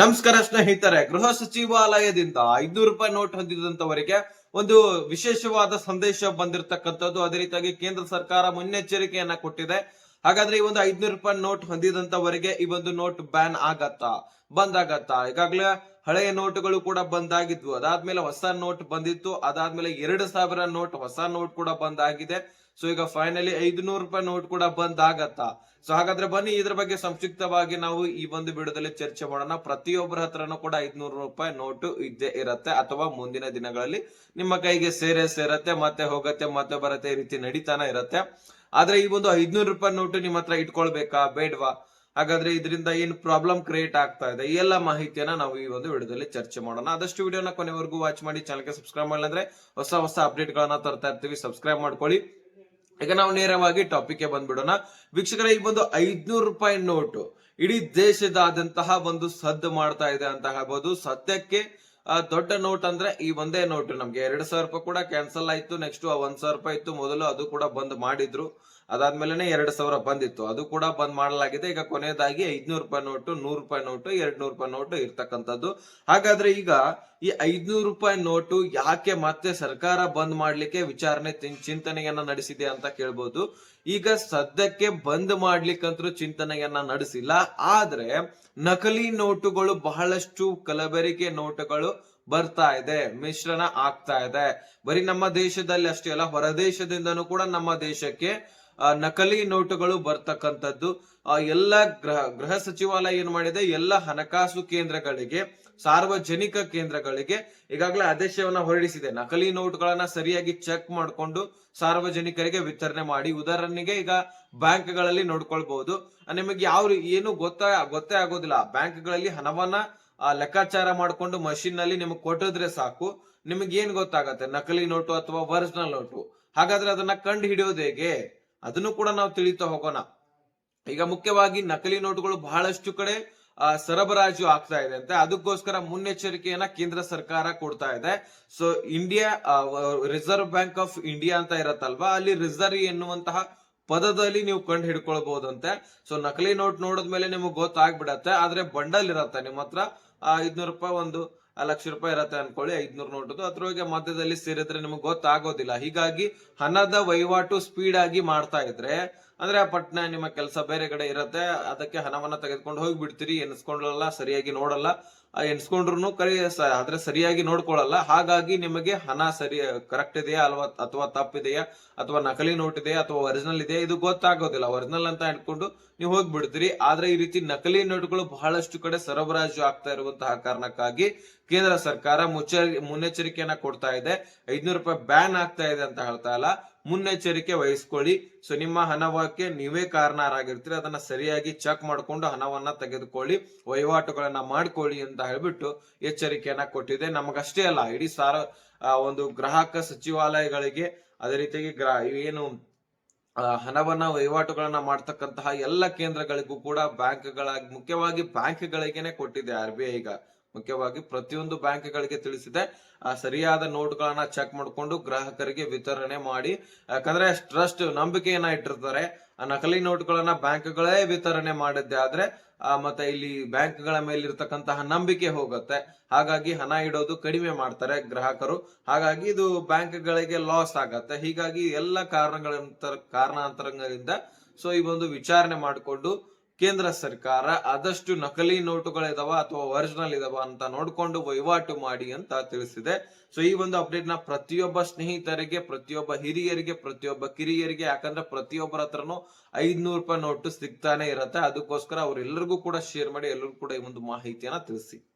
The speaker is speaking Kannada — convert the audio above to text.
ನಮಸ್ಕಾರ ಸ್ನೇಹಿತರೆ, ಗೃಹ ಸಚಿವಾಲಯದಿಂದ ಐದ್ನೂರು ರೂಪಾಯಿ ನೋಟ್ ಹೊಂದಿದಂತವರಿಗೆ ಒಂದು ವಿಶೇಷವಾದ ಸಂದೇಶ ಬಂದಿರತಕ್ಕಂಥದ್ದು. ಅದೇ ರೀತಿಯಾಗಿ ಕೇಂದ್ರ ಸರ್ಕಾರ ಮುನ್ನೆಚ್ಚರಿಕೆಯನ್ನ ಕೊಟ್ಟಿದೆ. ಹಾಗಾದ್ರೆ ಈ ಒಂದು ಐದ್ನೂರು ರೂಪಾಯಿ ನೋಟ್ ಹೊಂದಿದಂತವರಿಗೆ ಈ ಒಂದು ನೋಟ್ ಬ್ಯಾನ್ ಆಗತ್ತಾ? ಬಂದ್ ಆಗತ್ತಾ ಈಗಾಗಲೇ ಹಳೆಯ ನೋಟುಗಳು ಕೂಡ ಬಂದ್ ಆಗಿದ್ವು ಅದಾದ್ಮೇಲೆ ಹೊಸ ನೋಟ್ ಬಂದಿತ್ತು. ಅದಾದ್ಮೇಲೆ ಎರಡು ಸಾವಿರ ನೋಟ್, ಹೊಸ ನೋಟ್ ಕೂಡ ಬಂದ್ ಆಗಿದೆ ಸೊ ಈಗ ಫೈನಲಿ ಐದುನೂರು ರೂಪಾಯಿ ನೋಟ್ ಕೂಡ ಬಂದ್ ಆಗತ್ತಾ ಸೊ ಹಾಗಾದ್ರೆ ಬನ್ನಿ, ಇದ್ರ ಬಗ್ಗೆ ಸಂಕ್ಷಿಪ್ತವಾಗಿ ನಾವು ಈ ಒಂದು ವಿಡಿಯೋದಲ್ಲಿ ಚರ್ಚೆ ಮಾಡೋಣ. ಪ್ರತಿಯೊಬ್ಬರ ಹತ್ರನೂ ಕೂಡ ಐದ್ನೂರು ರೂಪಾಯಿ ನೋಟು ಇದ್ದೇ ಇರತ್ತೆ. ಅಥವಾ ಮುಂದಿನ ದಿನಗಳಲ್ಲಿ ನಿಮ್ಮ ಕೈಗೆ ಸೇರೇ ಸೇರತ್ತೆ, ಮತ್ತೆ ಹೋಗತ್ತೆ, ಮತ್ತೆ ಬರತ್ತೆ, ಈ ರೀತಿ ನಡೀತಾನೆ ಇರತ್ತೆ. ಆದ್ರೆ ಈ ಒಂದು ಐದ್ನೂರು ರೂಪಾಯಿ ನೋಟು ನಿಮ್ಮ ಹತ್ರ ಇಟ್ಕೊಳ್ಬೇಕಾ? ಬೇಡ್ವಾ? ಹಾಗಾದ್ರೆ ಇದರಿಂದ ಏನು ಪ್ರಾಬ್ಲಮ್ ಕ್ರಿಯೇಟ್ ಆಗ್ತಾ ಇದೆ? ಈ ಎಲ್ಲಾ ಮಾಹಿತಿಯನ್ನ ನಾವು ಈ ಒಂದು ವಿಡಿಯೋದಲ್ಲಿ ಚರ್ಚೆ ಮಾಡೋಣ. ಆದಷ್ಟು ವಿಡಿಯೋನ ಕೊನೆವರೆಗೂ ವಾಚ್ ಮಾಡಿ ಚಾನಲ್ಗೆ ಸಬ್ಸ್ಕ್ರೈಬ್ ಮಾಡಿಲ್ಲ ಅಂದ್ರೆ ಹೊಸ ಹೊಸ ಅಪ್ಡೇಟ್ ಗಳನ್ನ ತರ್ತಾ ಇರ್ತೀವಿ. ಸಬ್ಸ್ಕ್ರೈಬ್ ಮಾಡ್ಕೊಳ್ಳಿ. ಈಗ ನಾವು ನೇರವಾಗಿ ಟಾಪಿಕ್ಗೆ ಬಂದ್ಬಿಡೋಣ. ವೀಕ್ಷಕರ, ಈ ಒಂದು ಐದ್ನೂರು ರೂಪಾಯಿ ನೋಟು ಇಡೀ ದೇಶದಾದಂತಹ ಒಂದು ಸದ್ದು ಮಾಡ್ತಾ ಇದೆ ಅಂತ ಹೇಳ್ಬೋದು. ಸದ್ಯಕ್ಕೆ ದೊಡ್ಡ ನೋಟ್ ಅಂದ್ರೆ ಈ ಒಂದೇ ನೋಟ್. ನಮ್ಗೆ ಎರಡು ಸಾವಿರ ರೂಪಾಯಿ ಕೂಡ ಕ್ಯಾನ್ಸಲ್ ಆಯ್ತು. ನೆಕ್ಸ್ಟ್ ಒಂದ್ ಸಾವಿರ ರೂಪಾಯಿ ಇತ್ತು. ಮೊದಲು ಅದು ಕೂಡ ಬಂದ್ ಮಾಡಿದ್ರು. ಅದಾದ್ಮೇಲೆ ಎರಡ್ ಸಾವಿರ ಬಂದಿತ್ತು. ಅದು ಕೂಡ ಬಂದ್ ಮಾಡಲಾಗಿದೆ. ಈಗ ಕೊನೆಯದಾಗಿ ಐದ್ನೂರು ರೂಪಾಯಿ ನೋಟು, ನೂರು ರೂಪಾಯಿ ನೋಟು ಎರಡ್ ನೂರು ರೂಪಾಯಿ ನೋಟು ಇರ್ತಕ್ಕಂಥದ್ದು. ಹಾಗಾದ್ರೆ ಈಗ ಈ ಐದ್ನೂರು ರೂಪಾಯಿ ನೋಟು ಯಾಕೆ ಮತ್ತೆ ಸರ್ಕಾರ ಬಂದ್ ಮಾಡ್ಲಿಕ್ಕೆ ವಿಚಾರಣೆ ತಿನ್- ಚಿಂತನೆಯನ್ನ ನಡೆಸಿದೆ ಅಂತ ಕೇಳ್ಬೋದು. ಈಗ ಸದ್ಯಕ್ಕೆ ಬಂದ್ ಮಾಡ್ಲಿಕ್ಕಂತೂ ಚಿಂತನೆಯನ್ನ ನಡೆಸಿಲ್ಲ. ಆದ್ರೆ ನಕಲಿ ನೋಟುಗಳು ಬಹಳಷ್ಟು ಕಲಬೆರಕೆ ನೋಟುಗಳು ಬರ್ತಾ ಇದೆ. ಮಿಶ್ರಣ ಆಗ್ತಾ ಇದೆ. ಬರೀ ನಮ್ಮ ದೇಶದಲ್ಲಿ ಅಷ್ಟೇ ಅಲ್ಲ ಹೊರದೇಶದಿಂದನೂ ಕೂಡ ನಮ್ಮ ದೇಶಕ್ಕೆ ನಕಲಿ ನೋಟುಗಳು ಬರ್ತಕ್ಕಂಥದ್ದು. ಆ, ಎಲ್ಲ ಗೃಹ ಗೃಹ ಸಚಿವಾಲಯ ಏನ್ ಮಾಡಿದೆ? ಎಲ್ಲ ಹಣಕಾಸು ಕೇಂದ್ರಗಳಿಗೆ ಸಾರ್ವಜನಿಕ ಕೇಂದ್ರಗಳಿಗೆ ಈಗಾಗಲೇ ಆದೇಶವನ್ನ ಹೊರಡಿಸಿದೆ. ನಕಲಿ ನೋಟ್ಗಳನ್ನ ಸರಿಯಾಗಿ ಚೆಕ್ ಮಾಡಿಕೊಂಡು ಸಾರ್ವಜನಿಕರಿಗೆ ವಿತರಣೆ ಮಾಡಿ ಉದಾಹರಣೆಗೆ ಈಗ ಬ್ಯಾಂಕ್ಗಳಲ್ಲಿ ನೋಡ್ಕೊಳ್ಬಹುದು. ನಿಮಗೆ ಯಾವ ಏನು ಗೊತ್ತಾ ಗೊತ್ತೇ ಆಗೋದಿಲ್ಲ. ಬ್ಯಾಂಕ್ಗಳಲ್ಲಿ ಹಣವನ್ನ ಲೆಕ್ಕಾಚಾರ ಮಾಡ್ಕೊಂಡು ಮಷಿನ್ನಲ್ಲಿ ನಿಮಗೆ ಕೊಟ್ಟಿದ್ರೆ ಸಾಕು. ನಿಮಗೆ ಏನ್ ಗೊತ್ತಾಗತ್ತೆ? ನಕಲಿ ನೋಟು ಅಥವಾ ಒರಿಜಿನಲ್ ನೋಟು? ಹಾಗಾದ್ರೆ ಅದನ್ನ ಕಂಡು ಹಿಡಿಯೋದು ಹೇಗೆ? ಅದನ್ನು ಕೂಡ ನಾವು ತಿಳಿತಾ ಹೋಗೋಣ. ಈಗ ಮುಖ್ಯವಾಗಿ ನಕಲಿ ನೋಟುಗಳು ಬಹಳಷ್ಟು ಕಡೆ ಸರಬರಾಜು ಆಗ್ತಾ ಇದೆ ಅಂತೆ. ಅದಕ್ಕೋಸ್ಕರ ಮುನ್ನೆಚ್ಚರಿಕೆಯನ್ನ ಕೇಂದ್ರ ಸರ್ಕಾರ ಕೊಡ್ತಾ ಇದೆ. So India reserve bank of India ಅಂತ ಇರತ್ತಲ್ವಾ? ಅಲ್ಲಿ ರಿಸರ್ವ್ ಎನ್ನುವಂತಹ ಪದದಲ್ಲಿ ನೀವು ಕಂಡು ಹಿಡ್ಕೊಳ್ಬಹುದಂತೆ ಸೊ ನಕಲಿ ನೋಟ್ ನೋಡಿದ್ಮೇಲೆ ನಿಮಗೆ ಗೊತ್ತಾಗ್ಬಿಡತ್ತೆ. ಆದ್ರೆ ಬಂಡಲ್ ಇರತ್ತೆ. ನಿಮ್ಮ ಹತ್ರ ಐದ್ನೂರು ರೂಪಾಯಿ ಒಂದು ಆ, ಲಕ್ಷ ರೂಪಾಯಿ ಇರತ್ತೆ ಅನ್ಕೊಳ್ಳಿ ಐದ್ನೂರು ನೋಟದು ಅದ್ರೊಳಗೆ ಮಧ್ಯದಲ್ಲಿ ಸೇರಿದ್ರೆ ನಿಮಗೆ ಗೊತ್ತಾಗೋದಿಲ್ಲ. ಹೀಗಾಗಿ ಹಣದ ವಹಿವಾಟು ಸ್ಪೀಡ್ ಆಗಿ ಮಾಡ್ತಾ ಇದ್ರೆ ಅಂದ್ರೆ ಪಟ್ನ ನಿಮ್ಮ ಕೆಲಸ ಬೇರೆ ಕಡೆ ಇರತ್ತೆ ಅದಕ್ಕೆ ಹಣವನ್ನ ತೆಗೆದುಕೊಂಡು ಹೋಗಿ ಬಿಡ್ತೀರಿ ಎನ್ಸ್ಕೊಂಡಲ್ಲ ಸರಿಯಾಗಿ ನೋಡಲ್ಲ. ಆ ಎನ್ಸ್ಕೊಂಡ್ರು ಕರಿ ಆದ್ರೆ ಸರಿಯಾಗಿ ನೋಡ್ಕೊಳ್ಳಲ್ಲ ಹಾಗಾಗಿ ನಿಮಗೆ ಹಣ ಸರಿ ಕರೆಕ್ಟ್ ಇದೆಯಾ ಅಲ್ವಾ, ಅಥವಾ ತಪ್ಪಿದೆಯಾ, ಅಥವಾ ನಕಲಿ ನೋಟ್ ಇದೆಯಾ, ಅಥವಾ ಒರಿಜಿನಲ್ ಇದೆಯಾ, ಇದು ಗೊತ್ತಾಗೋದಿಲ್ಲ. ಒರಿಜಿನಲ್ ಅಂತ ಇಟ್ಕೊಂಡು ನೀವು ಹೋಗ್ಬಿಡ್ತೀರಿ. ಆದ್ರೆ ಈ ರೀತಿ ನಕಲಿ ನೋಟ್ಗಳು ಬಹಳಷ್ಟು ಕಡೆ ಸರಬರಾಜು ಆಗ್ತಾ ಇರುವಂತಹ ಕಾರಣಕ್ಕಾಗಿ ಕೇಂದ್ರ ಸರ್ಕಾರ ಮುಚ್ಚ ಮುನ್ನೆಚ್ಚರಿಕೆಯನ್ನ ಕೊಡ್ತಾ ಇದೆ. ಐದ್ನೂರು ರೂಪಾಯಿ ಬ್ಯಾನ್ ಆಗ್ತಾ ಇದೆ ಅಂತ ಹೇಳ್ತಾ ಇಲ್ಲ. ಮುನ್ನೆಚ್ಚರಿಕೆ ವಹಿಸ್ಕೊಳ್ಳಿ. ಸೊ ನಿಮ್ಮ ಹಣವಕ್ಕೆ ನೀವೇ ಕಾರಣರಾಗಿರ್ತೀರಿ. ಅದನ್ನ ಸರಿಯಾಗಿ ಚೆಕ್ ಮಾಡ್ಕೊಂಡು ಹಣವನ್ನ ತೆಗೆದುಕೊಳ್ಳಿ. ವಹಿವಾಟುಗಳನ್ನ ಮಾಡ್ಕೊಳ್ಳಿ ಅಂತ ಹೇಳ್ಬಿಟ್ಟು ಎಚ್ಚರಿಕೆಯನ್ನ ಕೊಟ್ಟಿದೆ. ನಮಗಷ್ಟೇ ಅಲ್ಲ, ಇಡೀ ಸಾರ ಒಂದು ಗ್ರಾಹಕ ಸಚಿವಾಲಯಗಳಿಗೆ ಅದೇ ರೀತಿಯಾಗಿ ಗ್ರಾ, ಏನು ಹಣವನ್ನ, ವಹಿವಾಟುಗಳನ್ನ ಮಾಡ್ತಕ್ಕಂತಹ ಎಲ್ಲ ಕೇಂದ್ರಗಳಿಗೂ ಕೂಡ ಬ್ಯಾಂಕ್ಗಳ ಮುಖ್ಯವಾಗಿ ಬ್ಯಾಂಕ್ಗಳಿಗೆನೆ ಕೊಟ್ಟಿದೆ ಆರ್ ಬಿ ಐ ಈಗ. ಮುಖ್ಯವಾಗಿ ಪ್ರತಿಯೊಂದು ಬ್ಯಾಂಕ್ಗಳಿಗೆ ತಿಳಿಸಿದೆ. ಆ, ಸರಿಯಾದ ನೋಟ್ಗಳನ್ನ ಚೆಕ್ ಮಾಡಿಕೊಂಡು ಗ್ರಾಹಕರಿಗೆ ವಿತರಣೆ ಮಾಡಿ. ಯಾಕಂದ್ರೆ ಟ್ರಸ್ಟ್ ನಂಬಿಕೆಯನ್ನ ಇಟ್ಟಿರ್ತಾರೆ. ಆ ನಕಲಿ ನೋಟ್ಗಳನ್ನ ಬ್ಯಾಂಕ್ಗಳೇ ವಿತರಣೆ ಮಾಡಿದ್ದೆ ಆದ್ರೆ ಮತ್ತೆ ಇಲ್ಲಿ ಬ್ಯಾಂಕ್ಗಳ ಮೇಲೆ ಇರ್ತಕ್ಕಂತಹ ನಂಬಿಕೆ ಹೋಗುತ್ತೆ. ಹಾಗಾಗಿ ಹಣ ಇಡೋದು ಕಡಿಮೆ ಮಾಡ್ತಾರೆ ಗ್ರಾಹಕರು. ಹಾಗಾಗಿ ಇದು ಬ್ಯಾಂಕ್ಗಳಿಗೆ ಲಾಸ್ ಆಗತ್ತೆ. ಹೀಗಾಗಿ ಎಲ್ಲ ಕಾರಣಗಳ ಕಾರಣಾಂತರಗಳಿಂದ ಸೊ, ಈ ಒಂದು ವಿಚಾರಣೆ ಮಾಡಿಕೊಂಡು ಕೇಂದ್ರ ಸರ್ಕಾರ ಆದಷ್ಟು ನಕಲಿ ನೋಟುಗಳಿದಾವ ಅಥವಾ ಒರಿಜಿನಲ್ ಇದಾವ ಅಂತ ನೋಡ್ಕೊಂಡು ವಹಿವಾಟು ಮಾಡಿ ಅಂತ ತಿಳಿಸಿದೆ. ಸೊ ಈ ಒಂದು ಅಪ್ಡೇಟ್ನ ಪ್ರತಿಯೊಬ್ಬ ಸ್ನೇಹಿತರಿಗೆ, ಪ್ರತಿಯೊಬ್ಬ ಹಿರಿಯರಿಗೆ, ಪ್ರತಿಯೊಬ್ಬ ಕಿರಿಯರಿಗೆ, ಯಾಕಂದ್ರೆ ಪ್ರತಿಯೊಬ್ಬರ ಹತ್ರನು ಐದ್ನೂರು ರೂಪಾಯಿ ನೋಟು ಸಿಗ್ತಾನೆ ಇರತ್ತೆ. ಅದಕ್ಕೋಸ್ಕರ ಅವ್ರೆಲ್ಲರಿಗೂ ಕೂಡ ಶೇರ್ ಮಾಡಿ, ಎಲ್ಲರಿಗೂ ಕೂಡ ಈ ಒಂದು ಮಾಹಿತಿಯನ್ನ ತಿಳಿಸಿ.